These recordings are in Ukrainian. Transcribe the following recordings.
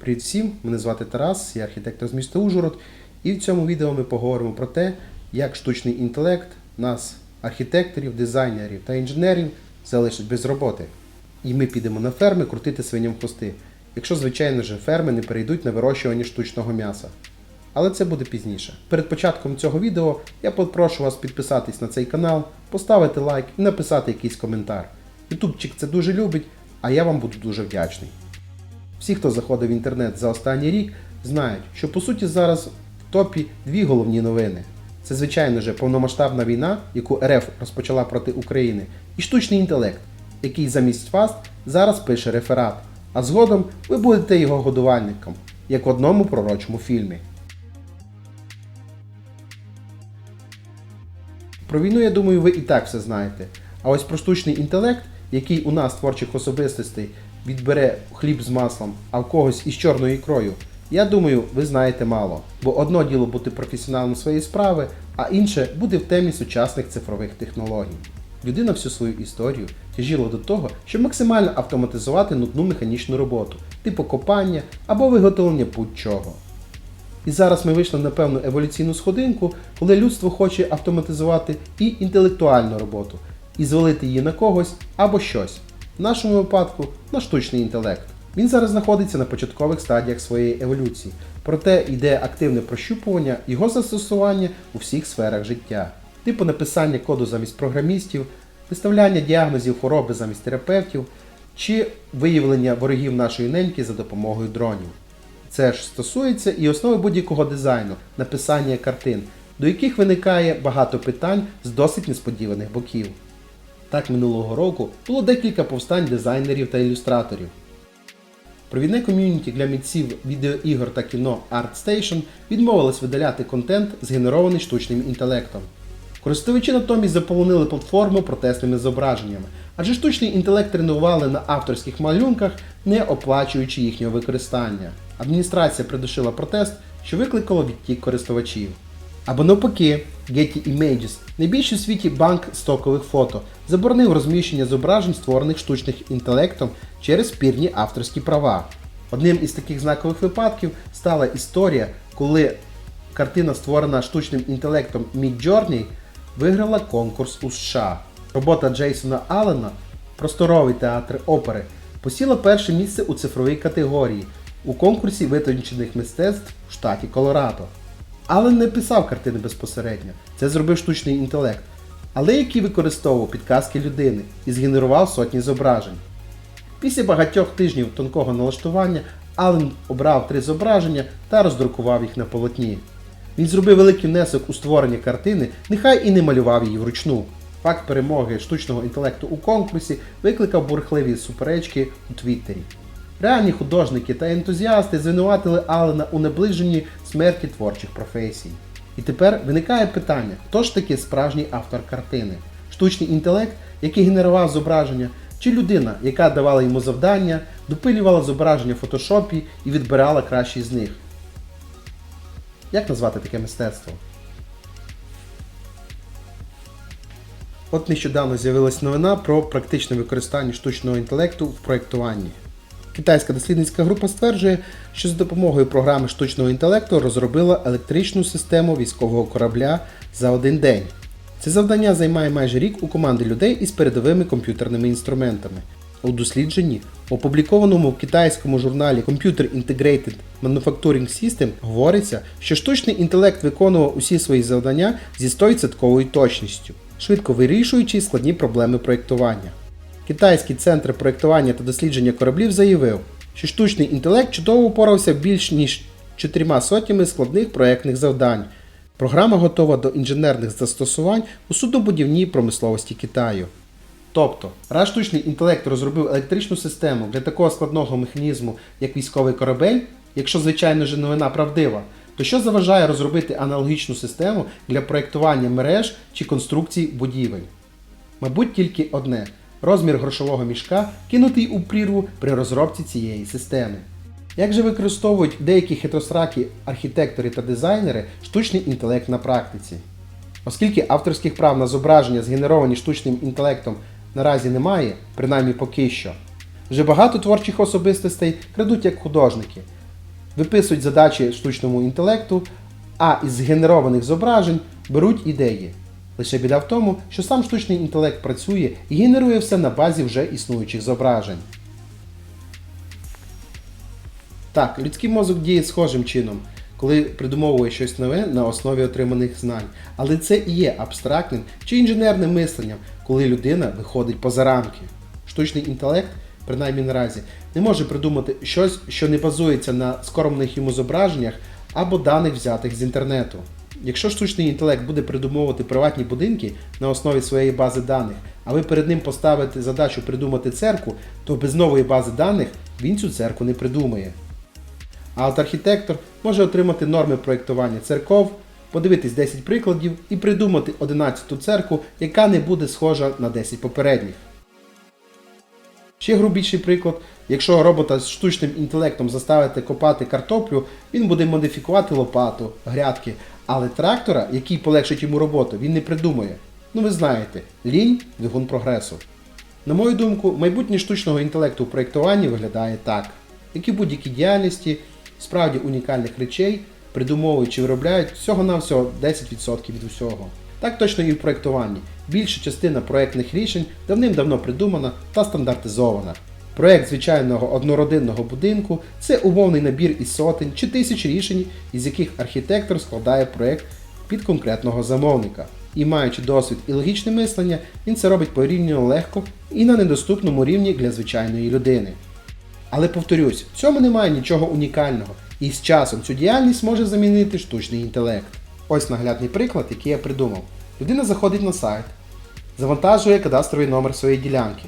Привіт всім! Мене звати Тарас, я архітектор з міста Ужгород. І в цьому відео ми поговоримо про те, як штучний інтелект нас, архітекторів, дизайнерів та інженерів, залишить без роботи. І ми підемо на ферми крутити свиням хвости, якщо, звичайно ж, ферми не перейдуть на вирощування штучного м'яса. Але це буде пізніше. Перед початком цього відео я попрошу вас підписатись на цей канал, поставити лайк і написати якийсь коментар. Ютубчик це дуже любить, а я вам буду дуже вдячний. Всі, хто заходив в інтернет за останній рік, знають, що по суті зараз в топі дві головні новини. Це, звичайно ж, повномасштабна війна, яку РФ розпочала проти України, і штучний інтелект, який замість вас зараз пише реферат, а згодом ви будете його годувальником, як в одному пророчому фільмі. Про війну, я думаю, ви і так все знаєте. А ось про штучний інтелект, який у нас творчих особистостей відбере хліб з маслом, а в когось із чорною ікрою, я думаю, ви знаєте мало. Бо одно діло бути професіоналом своєї справи, а інше бути в темі сучасних цифрових технологій. Людина всю свою історію тяжіла до того, щоб максимально автоматизувати нудну механічну роботу, типу копання або виготовлення будь-чого. І зараз ми вийшли на певну еволюційну сходинку, коли людство хоче автоматизувати і інтелектуальну роботу, і звалити її на когось або щось. В нашому випадку на штучний інтелект. Він зараз знаходиться на початкових стадіях своєї еволюції, проте йде активне прощупування його застосування у всіх сферах життя, типу написання коду замість програмістів, виставляння діагнозів хвороби замість терапевтів чи виявлення ворогів нашої неньки за допомогою дронів. Це ж стосується і основи будь-якого дизайну, написання картин, до яких виникає багато питань з досить несподіваних боків. Так минулого року було декілька повстань дизайнерів та ілюстраторів. Провідне ком'юніті для митців відеоігор та кіно ArtStation відмовилось видаляти контент, згенерований штучним інтелектом. Користувачі натомість заполонили платформу протестними зображеннями, адже штучний інтелект тренували на авторських малюнках, не оплачуючи їхнього використання. Адміністрація придушила протест, що викликало відтік користувачів. Або навпаки, Getty Images, найбільший у світі банк стокових фото, заборонив розміщення зображень, створених штучним інтелектом через спірні авторські права. Одним із таких знакових випадків стала історія, коли картина, створена штучним інтелектом Midjourney, виграла конкурс у США. Робота Джейсона Аллена Просторовий театр опери посіла перше місце у цифровій категорії у конкурсі витончених мистецтв в штаті Колорадо. Аллен не писав картини безпосередньо, це зробив штучний інтелект, але який використовував підказки людини і згенерував сотні зображень. Після багатьох тижнів тонкого налаштування Аллен обрав три зображення та роздрукував їх на полотні. Він зробив великий внесок у створення картини, нехай і не малював її вручну. Факт перемоги штучного інтелекту у конкурсі викликав бурхливі суперечки у Твіттері. Реальні художники та ентузіасти звинуватили Аллена у наближенні смерті творчих професій. І тепер виникає питання, хто ж таки справжній автор картини? Штучний інтелект, який генерував зображення, чи людина, яка давала йому завдання, допилювала зображення в фотошопі і відбирала кращі з них? Як назвати таке мистецтво? От нещодавно з'явилась новина про практичне використання штучного інтелекту в проєктуванні. Китайська дослідницька група стверджує, що за допомогою програми штучного інтелекту розробила електричну систему військового корабля за один день. Це завдання займає майже рік у команди людей із передовими комп'ютерними інструментами. У дослідженні, опублікованому в китайському журналі Computer Integrated Manufacturing System, говориться, що штучний інтелект виконував усі свої завдання зі 100% точністю, швидко вирішуючи складні проблеми проєктування. Китайський центр проєктування та дослідження кораблів заявив, що штучний інтелект чудово упорався більш ніж чотирма сотнями складних проєктних завдань. Програма готова до інженерних застосувань у суднобудівній промисловості Китаю. Тобто, раз штучний інтелект розробив електричну систему для такого складного механізму, як військовий корабель, якщо звичайно ж новина правдива, то що заважає розробити аналогічну систему для проєктування мереж чи конструкцій будівель? Мабуть, тільки одне розмір грошового мішка, кинутий у прірву при розробці цієї системи. Як же використовують деякі хитросракі архітектори та дизайнери штучний інтелект на практиці? Оскільки авторських прав на зображення, згенеровані штучним інтелектом, наразі немає, принаймні поки що, вже багато творчих особистостей крадуть як художники. виписують задачі штучному інтелекту, а із згенерованих зображень беруть ідеї. Лише біда в тому, що сам штучний інтелект працює і генерує все на базі вже існуючих зображень. Так, людський мозок діє схожим чином, коли придумовує щось нове на основі отриманих знань. Але це і є абстрактним чи інженерним мисленням, коли людина виходить поза рамки. Штучний інтелект, принаймні наразі, не може придумати щось, що не базується на скоромних йому зображеннях або даних взятих з інтернету. Якщо штучний інтелект буде придумовувати приватні будинки на основі своєї бази даних, а ви перед ним поставите задачу придумати церкву, то без нової бази даних він цю церкву не придумає. А от архітектор може отримати норми проєктування церков, подивитись 10 прикладів і придумати 11-ту церкву, яка не буде схожа на 10 попередніх. Ще грубіший приклад, якщо робота з штучним інтелектом заставити копати картоплю, він буде модифікувати лопату, грядки, але трактора, який полегшить йому роботу, він не придумає. Ну ви знаєте, лінь двигун прогресу. На мою думку, майбутнє штучного інтелекту у проєктуванні виглядає так. Як і будь-які діяльності, справді унікальних речей придумовують чи виробляють всього-навсього 10% від усього. Так точно і в проєктуванні. Більша частина проєктних рішень давним-давно придумана та стандартизована. Проєкт звичайного однородинного будинку це умовний набір із сотень чи тисяч рішень, із яких архітектор складає проєкт під конкретного замовника. І маючи досвід і логічне мислення, він це робить порівняно легко і на недоступному рівні для звичайної людини. Але повторюсь, в цьому немає нічого унікального, і з часом цю діяльність може замінити штучний інтелект. Ось наглядний приклад, який я придумав. Людина заходить на сайт, завантажує кадастровий номер своєї ділянки,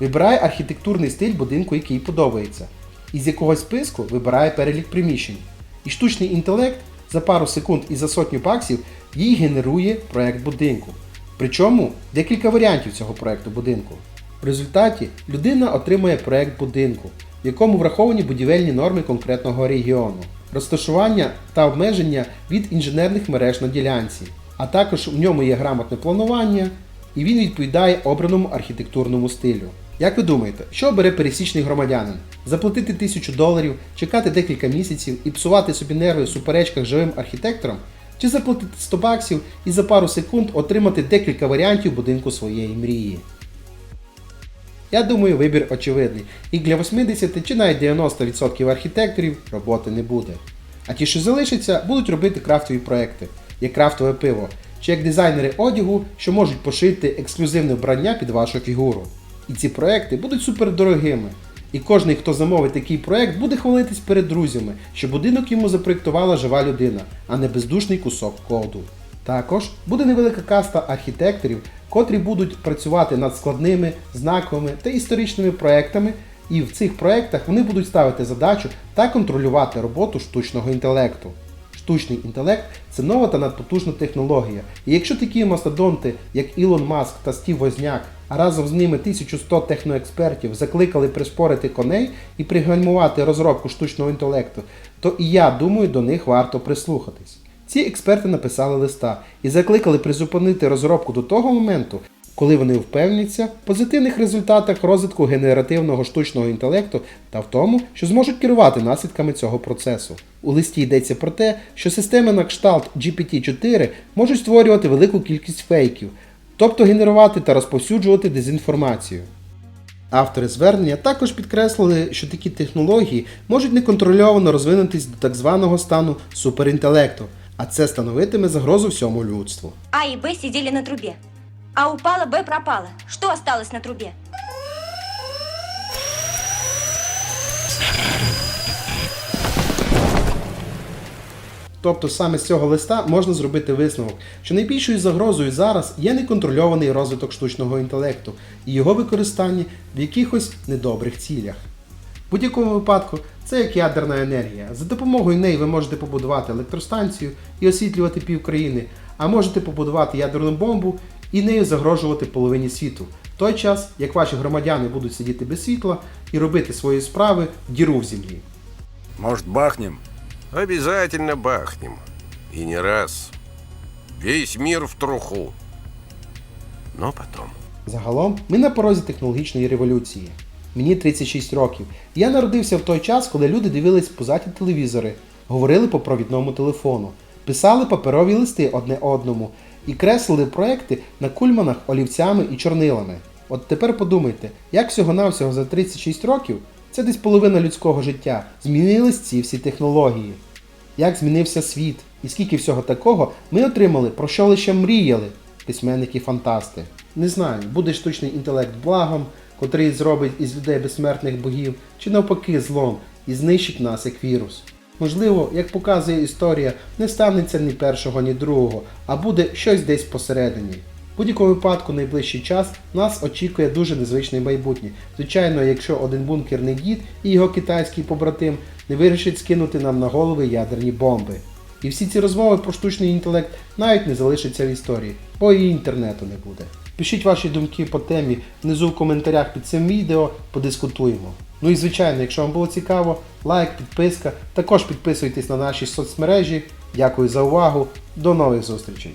вибирає архітектурний стиль будинку, який подобається, і з якогось списку вибирає перелік приміщень. І штучний інтелект за пару секунд і за сотню баксів їй генерує проект будинку. Причому декілька варіантів цього проекту будинку. В результаті людина отримує проект будинку, в якому враховані будівельні норми конкретного регіону, розташування та обмеження від інженерних мереж на ділянці, а також в ньому є грамотне планування, і він відповідає обраному архітектурному стилю. Як ви думаєте, що обере пересічний громадянин? Заплатити тисячу доларів, чекати декілька місяців і псувати собі нерви в суперечках живим архітектором? Чи заплатити 100 баксів і за пару секунд отримати декілька варіантів будинку своєї мрії? Я думаю, вибір очевидний. І для 80 чи навіть 90% архітекторів роботи не буде. А ті, що залишаться, будуть робити крафтові проекти, як крафтове пиво, чи як дизайнери одягу, що можуть пошити ексклюзивне вбрання під вашу фігуру. І ці проекти будуть супердорогими. І кожний, хто замовить такий проект, буде хвалитись перед друзями, що будинок йому запроєктувала жива людина, а не бездушний кусок коду. Також буде невелика каста архітекторів, котрі будуть працювати над складними, знаковими та історичними проектами, і в цих проектах вони будуть ставити задачу та контролювати роботу штучного інтелекту. Штучний інтелект це нова та надпотужна технологія. І якщо такі мастодонти, як Ілон Маск та Стів Возняк, а разом з ними 1100 техноекспертів закликали пришпорити коней і пригальмувати розробку штучного інтелекту, то і я думаю, до них варто прислухатись. Ці експерти написали листа і закликали призупинити розробку до того моменту, коли вони впевняться в позитивних результатах розвитку генеративного штучного інтелекту та в тому, що зможуть керувати наслідками цього процесу. У листі йдеться про те, що системи на кшталт GPT-4 можуть створювати велику кількість фейків, тобто генерувати та розповсюджувати дезінформацію. Автори звернення також підкреслили, що такі технології можуть неконтрольовано розвинутись до так званого стану суперінтелекту, а це становитиме загрозу всьому людству. А и Б сидели на трубе. А упала, Б пропала. Что осталось на трубе? Тобто саме з цього листа можна зробити висновок, що найбільшою загрозою зараз є неконтрольований розвиток штучного інтелекту і його використання в якихось недобрих цілях. В будь-якому випадку це як ядерна енергія. За допомогою неї ви можете побудувати електростанцію і освітлювати пів країни, а можете побудувати ядерну бомбу і нею загрожувати половині світу. В той час, як ваші громадяни будуть сидіти без світла і робити свої справи в діру в землі. Может, бахнем? Обязательно бахнем. И не раз. Весь мир в труху. Но потом. Загалом ми на порозі технологічної революції. Мені 36 років. Я народився в той час, коли люди дивились позаті телевізори, говорили по провідному телефону, писали паперові листи одне одному і креслили проекти на кульманах олівцями і чорнилами. От тепер подумайте, як всього-навсього за 36 років, це десь половина людського життя, змінились ці всі технології. Як змінився світ і скільки всього такого ми отримали, про що лише мріяли письменники-фантасти. Не знаю, буде штучний інтелект благом, котрий зробить із людей безсмертних богів, чи навпаки злом і знищить нас як вірус. Можливо, як показує історія, не станеться ні першого, ні другого, а буде щось десь посередині. В будь-якому випадку найближчий час нас очікує дуже незвичне майбутнє. Звичайно, якщо один бункерний дід і його китайський побратим не вирішить скинути нам на голови ядерні бомби. І всі ці розмови про штучний інтелект навіть не залишаться в історії, бо і інтернету не буде. Пишіть ваші думки по темі внизу в коментарях під цим відео, подискутуємо. Ну і звичайно, якщо вам було цікаво, лайк, підписка. Також підписуйтесь на наші соцмережі. Дякую за увагу. До нових зустрічей!